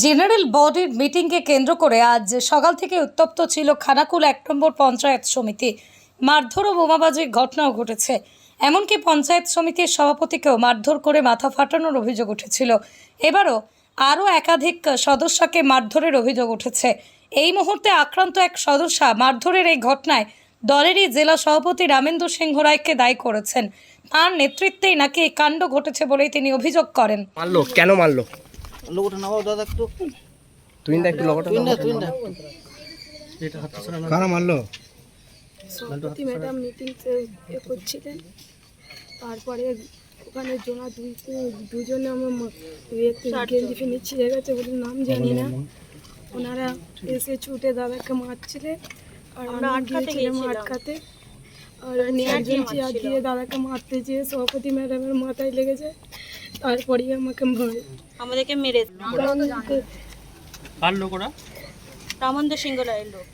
General বডির মিটিংকে কেন্দ্র করে আজ সকাল থেকে উত্তপ্ত ছিল খানাকুল এক নম্বর পঞ্চায়েত সমিতি। মারধর ও বোমাবাজির ঘটনাও ঘটেছে। এমনকি পঞ্চায়েত সমিতির সভাপতিকেও মারধর করে মাথা ফাটানোর অভিযোগ উঠেছিল। এবারও আরও একাধিক সদস্যকে মারধরের অভিযোগ উঠেছে। এই মুহূর্তে আক্রান্ত এক সদস্যা মারধরের এই ঘটনায় দলেরই জেলা সভাপতি রামেন্দ্র সিংহ রায়কে দায়ী করেছেন। তার নেতৃত্বেই নাকি এই কাণ্ড ঘটেছে বলেই তিনি অভিযোগ করেন। মারলো? কেন মারলো? লোকটা নামাও দাদা একটু। তুই না একটু লগটা তুই না তুই না। কারা মারলো? সভাপতি ম্যাডাম মিটিং এ করছিলেন। তারপরে ওখানে জোনা দুই দুজনে আমার গেঞ্জি ফেঞ্জি ছিঁড়ে গেছে বলে নাম জানি না। ওনারা এসে ছুটে দাদাকে মারছিলেন। আর আমরা গিয়েছিলাম। আটকাতে। আর দিয়ে দাদাকে মারতে যেয়ে সভাপতি ম্যাডামের মাথায় লেগেছে তারপরেই আমাকে মারে। আমাদেরকে মেরে কার লোক ওরা? রামন্দ্র সিংহ রায়ের লোক।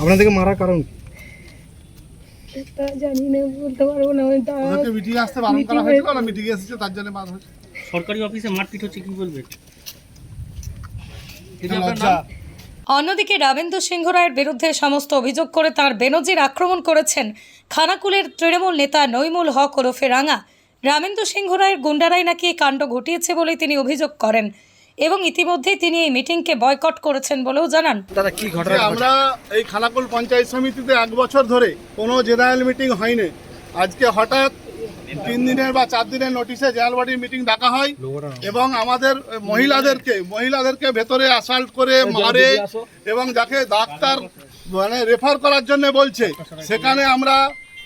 আপনাদেরকে মারার কারণ তা জানি না বলতে পারব না। ওই দাদা মিটিং আসতে বারণ করা হয়েছিল না? মিটিং এসেছে তার জন্য বাদ হয়েছে। সরকারি অফিসে মারপিট হচ্ছে কি বলবেন এটা লজ্জা। অন্যদিকে রামেন্দ্র সিংহ রায়ের বিরুদ্ধে সমস্ত অভিযোগ করে তার বেনজির আক্রমণ করেছেন খানাকুলের তৃণমূল নেতা নইমুল হক ওরফে রাঙা। রামেন্দ্র সিংহ রায়ের গুন্ডারাই নাকি এই কাণ্ড ঘটিয়েছে বলে তিনি অভিযোগ করেন এবং ইতিমধ্যেই তিনি এই মিটিংকে বয়কট করেছেন বলেও জানান। দাদা কি যে ঘটনা আমরা এই খানাকুল পঞ্চায়েত সমিতিতে এক বছর ধরে কোনো জেনারেল মিটিং হয়নি। আজকে হঠাৎ তিন দিনের বা চার দিনের নোটিশে জেনারেল মিটিং ডাকা হয় এবং আমাদের মহিলাদেরকে মহিলাদেরকে ভেতরে অ্যাসাল্ট করে মারে এবং যাকে ডাক্তার মানে রেফার করার জন্য বলছে সেখানে আমরা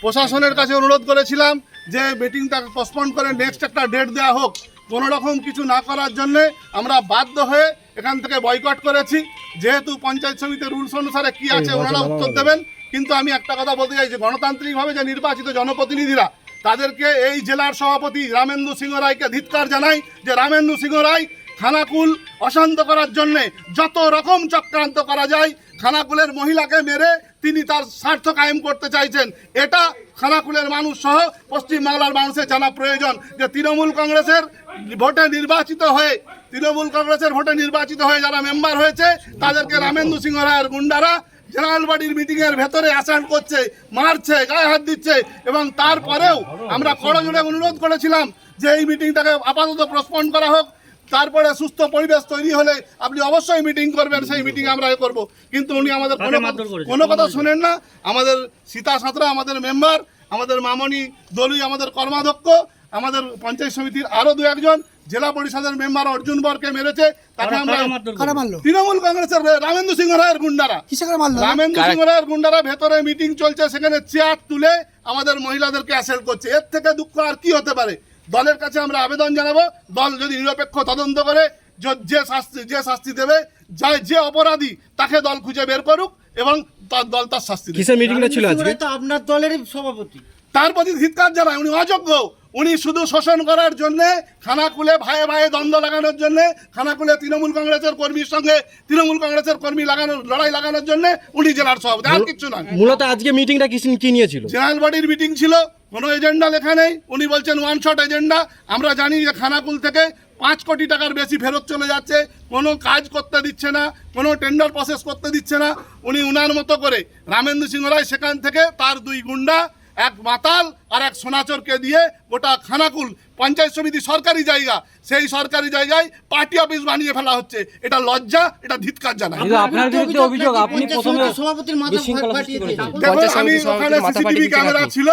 প্রশাসনের কাছে অনুরোধ করেছিলাম যে মিটিংটা পোস্টপোন করে নেক্সট একটা ডেট দেওয়া হোক। কোনো রকম কিছু না করার জন্যে আমরা বাধ্য হয়ে এখান থেকে বয়কট করেছি। যেহেতু পঞ্চায়েত সমিতির রুলস অনুসারে কি আছে ওনারা উত্তর দেবেন। কিন্তু আমি একটা কথা বলতে চাই যে গণতান্ত্রিকভাবে যে নির্বাচিত জনপ্রতিনিধিরা তাদেরকে এই জেলার সভাপতি রামেন্দু সিংহ রায়কে ধিৎকার জানাই যে রামেন্দু সিংহ রায় খানাকুল অশান্ত করার জন্যে যত রকম চক্রান্ত করা যায়, খানাকুলের মহিলাকে মেরে তিনি তার স্বার্থ কায়েম করতে চাইছেন। এটা খানাকুলের মানুষ সহ পশ্চিমবাংলার মানুষের জানা প্রয়োজন যে তৃণমূল কংগ্রেসের ভোটে নির্বাচিত হয়ে, তৃণমূল কংগ্রেসের ভোটে নির্বাচিত হয়ে যারা মেম্বার হয়েছে, তাদেরকে রামেন্দু সিংহ রায়ের গুন্ডারা জেনারেল বডির মিটিং এর ভেতরে অ্যাসাল্ট করছে মারছে গায়ে হাত দিচ্ছে এবং তারপরেও আমরা করজোড়ে অনুরোধ করেছিলাম যে এই মিটিংটাকে আপাতত প্রস্পন্ড করা হোক। তারপরে সুস্থ পরিবেশ তৈরি হলে আপনি অবশ্যই মিটিং করবেন সেই মিটিং আমরা করব। কিন্তু উনি আমাদের? কোনো কথা শুনেন না। আমাদের সীতা সাঁতরা আমাদের মেম্বার আমাদের মামনি দলুই আমাদের কর্মাধ্যক্ষ। আমাদের পঞ্চায়েত সমিতির আরও দু একজন জেলা পরিষদের মেম্বার অর্জুন বরকে মেরেছে তাকে আমরা? তৃণমূল কংগ্রেসের রামেন্দু সিংহ রায়ের গুন্ডারা। রামেন্দু সিংহ রায়ের গুন্ডারা ভেতরে মিটিং চলছে সেখানে চেয়ার তুলে আমাদের মহিলাদেরকে অ্যাসেল করছে। এর থেকে দুঃখ আর কি হতে পারে? দলের কাছে আমরা আবেদন জানাব। দল যদি নিরপেক্ষ তদন্ত করে যে শাস্তি যে শাস্তি দেবে যা যে অপরাধী তাকে দল খুঁজে বের করুক এবং তার দল তার শাস্তি দেবে। কিসের মিটিংটা ছিল আজকে? আপনার দলের সভাপতি। তার প্রতি ধিৎকার জানায় উনি অযোগ্য। উনি শুধু শোষণ করার জন্য খানাকুলে ভাইয়ে ভাইয়ে দ্বন্দ্ব লাগানোর জন্য খানাকুলে তৃণমূল কংগ্রেসের কর্মীর সঙ্গে তৃণমূল কংগ্রেসের কর্মী লাগানোর লড়াই লাগানোর জন্য উনি জেলার সভাপতি। আর কিছু নয়। মূলত আজকে মিটিংটা কি কি নিয়েছিল? জেনারেল বডির মিটিং ছিল কোনো এজেন্ডা লেখা নেই। উনি বলছেন ওয়ান শট এজেন্ডা। আমরা জানি যে খানাকুল থেকে পাঁচ কোটি টাকার বেশি ফেরত চলে যাচ্ছে। কোনো কাজ করতে দিচ্ছে না কোনো টেন্ডার প্রসেস করতে দিচ্ছে না। উনি উনার মতো করে রামেন্দ্র সিংহ রায় সেখান থেকে তার দুই গুন্ডা এক মাতাল আর এক সোনাচরকে দিয়ে গোটা খানাকুল পঞ্চায়েত সমিতি সরকারি জায়গা সেই সরকারি জায়গায় পার্টি অফিস বানিয়ে ফেলা হচ্ছে। এটা লজ্জা এটা ধিৎকার জানায় আপনার বিরুদ্ধে অভিযোগ আপনি প্রথমে সভাপতির মাথা ফাটিয়ে দিয়েছেন। দেখুন আমি ওখানে সিসিটিভি ক্যামেরা ছিল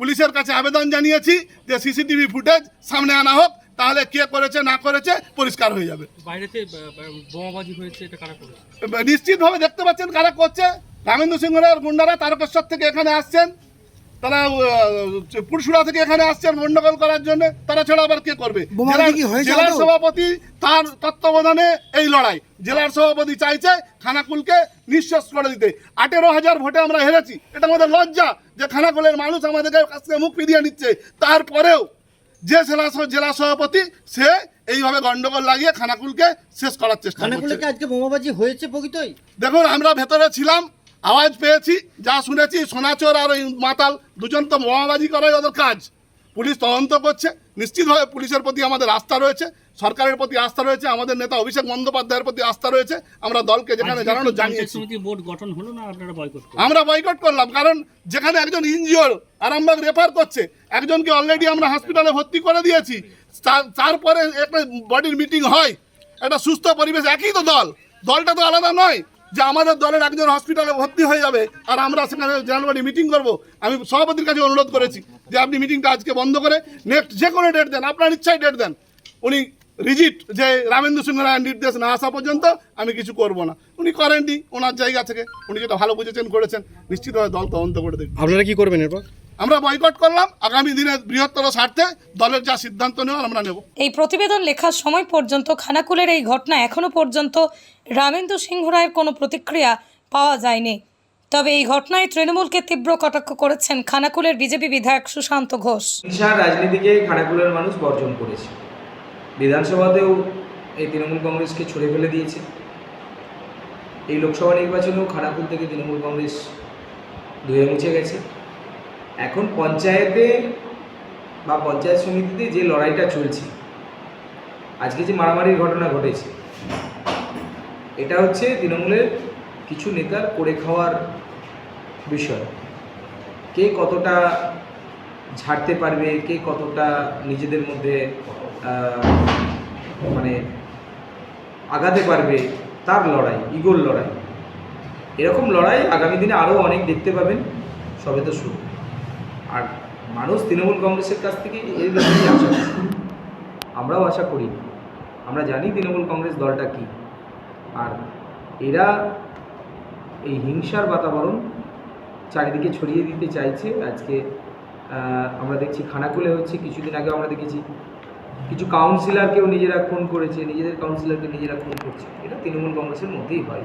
পুলিশের কাছে আবেদন জানিয়েছি যে সিসিটিভি ফুটেজ সামনে আনা হোক তাহলে কে করেছে না করেছে পরিষ্কার হয়ে যাবে। বাইরেতে ব- ব- বোমাবাজি হয়েছে এটা কারা করেছে? নিশ্চিতভাবে দেখতে পাচ্ছেন কারা করছে। রামেন্দ্র সিংহ গুন্ডারা তারকেশ্বর থেকে এখানে আসছেন। তারা পুরসুরা থেকে এখানে আসছেন গন্ডগোল করার জন্য তারা ছাড়া আবার কে করবে? জেলার- সভাপতি তার তত্ত্বাবধানে এই লড়াই। জেলার সভাপতি চাইছে খানাকুলকে নিঃশ্বাস করে দিতে। আঠেরো হাজার ভোটে আমরা হেরেছি। এটা আমাদের লজ্জা যে খানাকুলের মানুষ আমাদেরকে কাছ থেকে মুখ ফিরিয়ে নিচ্ছে। তারপরেও যে জেলা জেলা সভাপতি সে এইভাবে গন্ডগোল লাগিয়ে খানাকুলকে শেষ করার চেষ্টা খানাকুলে করছে। কি আজকে বোমাবাজি হয়েছে প্রকৃতই? দেখুন আমরা ভেতরে ছিলাম আওয়াজ পেয়েছি যা শুনেছি সোনাচোর আর ওই মাতাল দুজন তো বোমাবাজি করাই ওদের কাজ। পুলিশ তদন্ত করছে। নিশ্চিতভাবে পুলিশের প্রতি আমাদের আস্থা রয়েছে। সরকারের প্রতি আস্থা রয়েছে। আমাদের নেতা অভিষেক বন্দ্যোপাধ্যায়ের প্রতি আস্থা রয়েছে। আমরা দলকে যেখানে জানানো জানিয়েছি। আমরা বয়কট করলাম কারণ যেখানে একজন ইনজিওর আরামবাগ রেফার করছে একজনকে অলরেডি আমরা হসপিটালে ভর্তি করে দিয়েছি। তারপরে একটা বডির মিটিং হয়। একটা সুস্থ পরিবেশ একই তো দল। দলটা তো আলাদা নয়। যে আমাদের দলের একজন হসপিটালে ভর্তি হয়ে যাবে আর আমরা সেখানে জানুয়ারি মিটিং করব, আমি সভাপতির কাছে অনুরোধ করেছি যে আপনি মিটিংটা আজকে বন্ধ করে নেক্সট যে কোনো ডেট দেন, আপনার ইচ্ছায় ডেট দেন। উনি রিজিট যে রামেন্দ্র রায়ের নির্দেশ না আসা পর্যন্ত আমি কিছু করব না। উনি করেননি, ওনার জায়গা থেকে। উনি যেটা ভালো বুঝেছেন করেছেন। নিশ্চিতভাবে দল তদন্ত করে দেখবে। আপনারা কি করবেন এরপর? আমরা বয়কট করলাম আগামী দিনে বৃহত্তর স্বার্থে দলের যা সিদ্ধান্ত নেওয়ার আমরা নেব। এই প্রতিবেদন লেখার সময় পর্যন্ত খানাকুলের এই ঘটনা এখনও পর্যন্ত রামেন্দ্র সিংহ রায়ের কোনো প্রতিক্রিয়া পাওয়া যায়নি। তবে এই ঘটনায় তৃণমূলকে তীব্র কটাক্ষ করেছেন খানাকুলের বিজেপি বিধায়ক সুশান্ত ঘোষ। হিংসার রাজনীতিকে খানাকুলের মানুষ বর্জন করেছে। বিধানসভাতেও এই তৃণমূল কংগ্রেসকে ছড়ে ফেলে দিয়েছে। এই লোকসভা নির্বাচনেও খানাকুল থেকে তৃণমূল কংগ্রেস ধুয়ে মুছে গেছে। এখন পঞ্চায়েতে বা পঞ্চায়েত সমিতিতে যে লড়াইটা চলছে, আজকে যে মারামারির ঘটনা ঘটেছে, এটা হচ্ছে তৃণমূলের কিছু নেতার করে খাওয়ার বিষয়। কে কতটা ঝাড়তে পারবে, কে কতটা নিজেদের মধ্যে মানে আগাতে পারবে, তার লড়াই ইগোর লড়াই। এরকম লড়াই আগামী দিনে আরও অনেক দেখতে পাবেন। সবে তো শুরু। আর মানুষ তৃণমূল কংগ্রেসের কাছ থেকে এই ব্যাপারেই আশা আমরাও আশা করি। আমরা জানি তৃণমূল কংগ্রেস দলটা কী। আর এরা এই হিংসার বাতাবরণ চারিদিকে ছড়িয়ে দিতে চাইছে। আজকে আমরা দেখছি খানাকুলে হচ্ছে, কিছুদিন আগে আমরা দেখেছি, কিছু কাউন্সিলরকেও নিজেরা খুন করেছে, নিজেদের কাউন্সিলরকে নিজেরা খুন করছে। এটা তৃণমূল কংগ্রেসের মধ্যেই হয়।